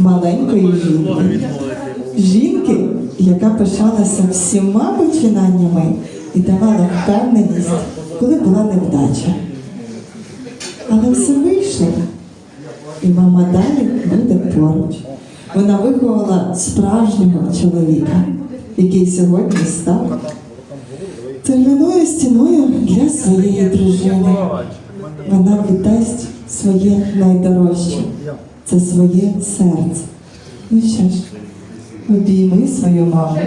маленької жінки. Жінки, яка пишалася всіма починаннями і давала впевненість, коли була невдача. Але все вийшло, і мама далі буде поруч. Вона виховала справжнього чоловіка, який сьогодні став терміною стіною для своєї дружини. Вона віддасть своє найдорожче це своє серце. Ну що ж, обійми свою маму.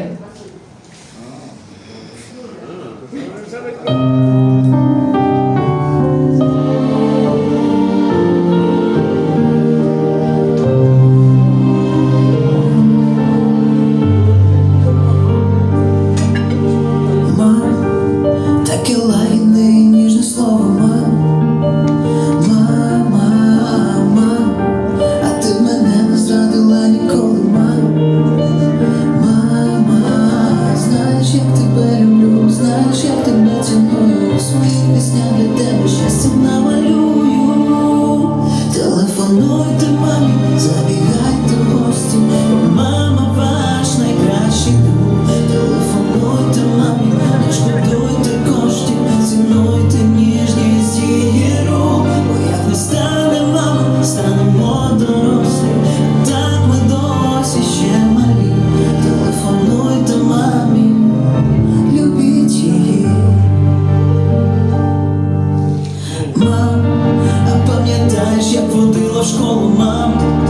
szkoły mam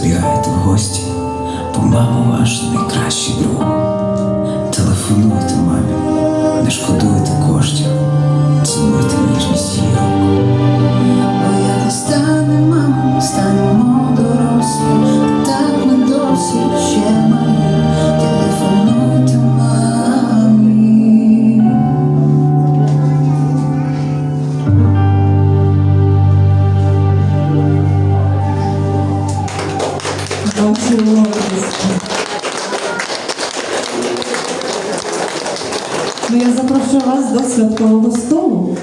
збігайте в гості, бо мама ваш найкращий друг. Телефонуйте мамі, не шкодуйте коштів, цінуйте ніжність її руку. Бо я не стане, мамо, станемо. цілого Ну Я запрошую вас до святкового столу.